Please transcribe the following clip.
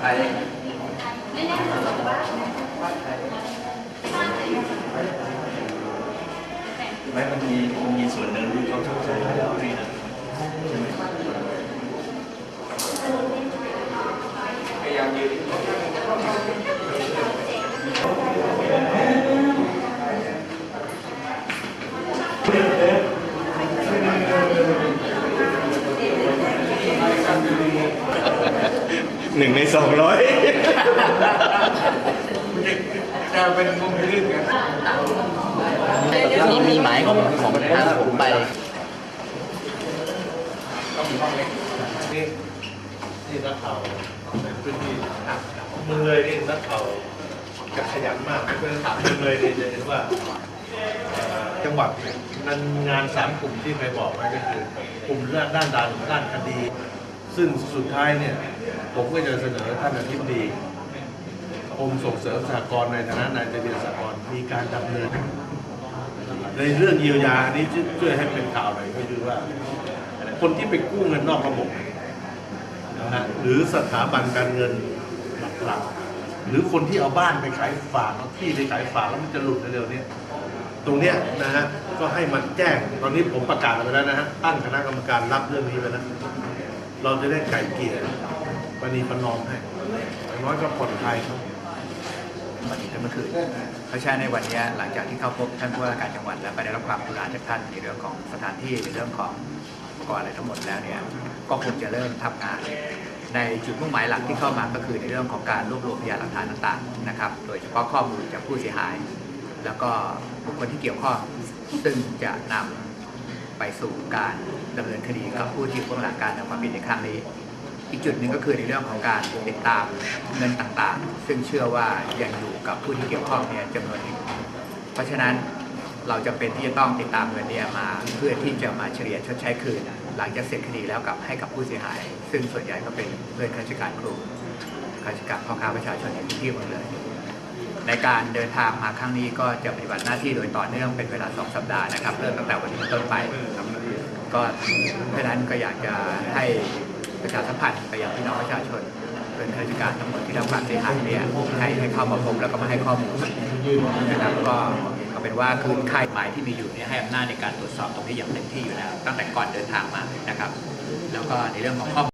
ใครไม่มันมีมันมีส่วนหนึ่งที่เขาชดใช้ให้แล้วนี่นะใช่ไหมพยายามยืน หนึ่งในสองร้อยจะเป็นมุมลื่นกันมีมีหมายของของทางผมไปต้องมีห้องเล็ก นี่นักข่าวในพื้นที่เมืองเลยนี่นักข่าวจะขยันมากเป็นเมืองเลยเนี่จะเห็นว่าจังหวัดนี่ยมันงานสามกลุ่มที่เคยบอกไว้ก็คือกลุ่มด้านด้านด้านด้านคดี ซึ่งสุดท้ายเนี่ยผมก็จะเสนอท่านอธิบดีกรมส่งเสริมสหกรณ์ในฐานะนายทะเบียนสหกรณ์มีการดำเนิน ในเรื่องเยียวยาอันนี้ช่วยให้เป็นข่าวหน่อยก็คือว่า คนที่ไปกู้เงินนอกระบบ นะฮะหรือสถาบันการเงินหลักๆหรือคนที่เอาบ้านไปขายฝากเอาที่ไปขายฝากแล้วมันจะหลุดเร็วๆเนี้ตรงเนี้ยนะฮะก็ให้มันแจ้งตอนนี้ผมประกาศไปแล้วนะฮะตั้งคณะกรรมการรับเรื่องนี้ไปแล้วเราจะได้ไก่เกลี่ยปณีประนอมให้อย่างน้อยก็ผ่อนคลายครับวันนี้ก็เมื่อคืนเพราะฉะนั้นในวันนี้หลังจากที่เข้าพบท่านผู้ว่าราชการจังหวัดแล้วก็ได้รับความกรุณาจากท่านในเรื่องของสถานที่ในเรื่องของอุ ปกรณ์อะไรทั้งหมดแล้วเนี่ยก็คงจะเริ่มทำงาน ในจุดมุ่งหมายหลักที่เข้ามาก็คือในเรื่องของการรวบรวมพยานหลักฐานต่างๆนะครับ โดยเฉพาะข้อมูลจากผู้เสียหาย แล้วก็บุคคลที่เกี่ยวข้องซึ่งจะนำไปสู่การดำเนินคดีกับผู้ที่ผู้หลังการทำความผิดในครั้งนี้ อีกจุดหนึ่งก็คือในเรื่องของการติดตามเงินต่างๆ ซึ่งเชื่อว่ายังอยู่กับผู้ที่เกี่ยวข้องเนี่ยจำนวนหนึ่งเพราะฉะนั้น เราจำเป็นที่จะต้องติดตามเงินนี้มาเพื่อที่จะมาเฉลี่ยชดใช้คืน หลังจากเสร็จคดีแล้วกับให้กับผู้เสียหาย ซึ่งส่วนใหญ่ก็เป็นเพื่อนข้าราชการครูข้าราชการพ่อค้าประชาชนในพื้นที่หมดเลย ในการเดินทางมาครั้งนี้ก็จะปฏิบัติหน้าที่โดยต่อเนื่องเป็นเวลาสองสัปดาห์นะครับเริ่มตั้งแต่วันนี้เป็นต้นไปก็เพราะนั้นก็อยากจะให้ประชาสัมพันธ์ไปยังพี่น้องประชาชนเป็นข้าราชการทั้งหมดที่ได้รับความเสียหายเนี่ยให้ให้เข้ามาพบแล้วก็มาให้ข้อมูลนะครับก็ เป็นว่าคืนค่ายหมายที่มีอยู่เนี่ยให้อำนาจในการตรวจสอบตรงนี้อย่างเต็มที่อยู่แล้ว ตั้งแต่ก่อนเดินทางมานะครับ แล้วก็ในเรื่องของข้อมูล